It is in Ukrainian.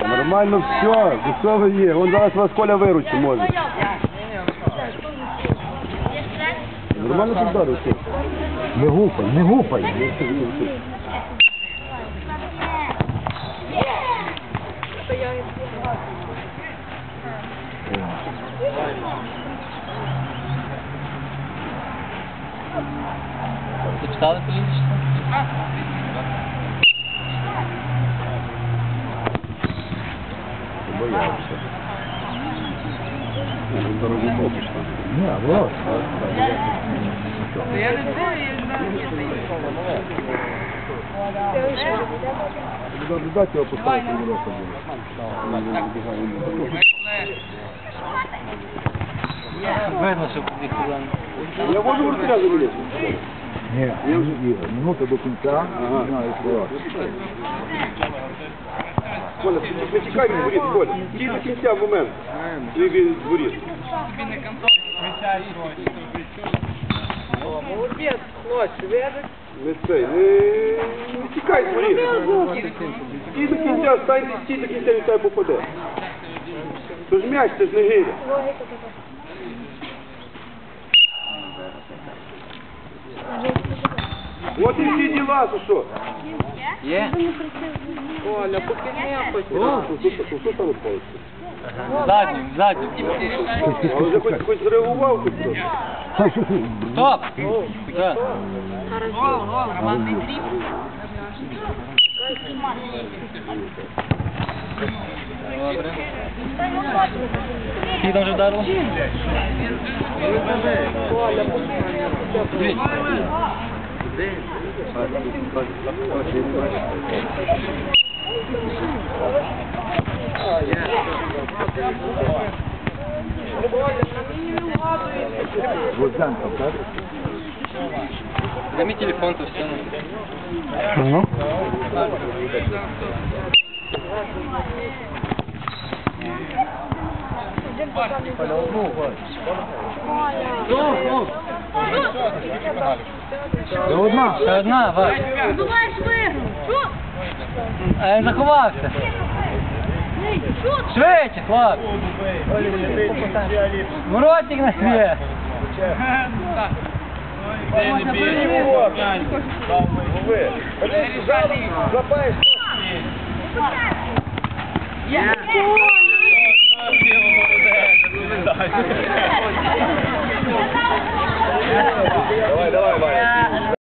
Нормально все, все ви є. Вон зараз вас Коля виручить може. Нормально тут вдарив, що? Не гупай, не гупай. Зачитали політично? Боявся. Дорогу попиш там. Ні, вот. Туди додати його поставити в ворота буде. Видно, що їх проблем. Я можу забілити? Ні, Ігор, минута до кінця, не знаю, що. Коля, ти не тікай від воріт, Коля. Ті до кінця момент. Ти від воріт. Молодець, хлопці, видиш? Не цей, не, не тікай з воріт. Стій до кінця, стань стій до кінця, він тебе попаде. То ж м'яч, це ж не гиря. От і всі діла, то що? Є? Оля, поки не хоч. Що там відбувається? Заднім, заднім. Але вже хоч, хоч зреагував хоч трохи. Стоп! Так. Добре. Скільки там вже вдарило? Дві. Возденко, так? Дай мій телефон, то все. Ну? Це одна. Ще одна, Вась. Думаєш виграв? Що? А я заховався. Швидше, хлопці. Воротик на світ. Давай, давай, Ваня.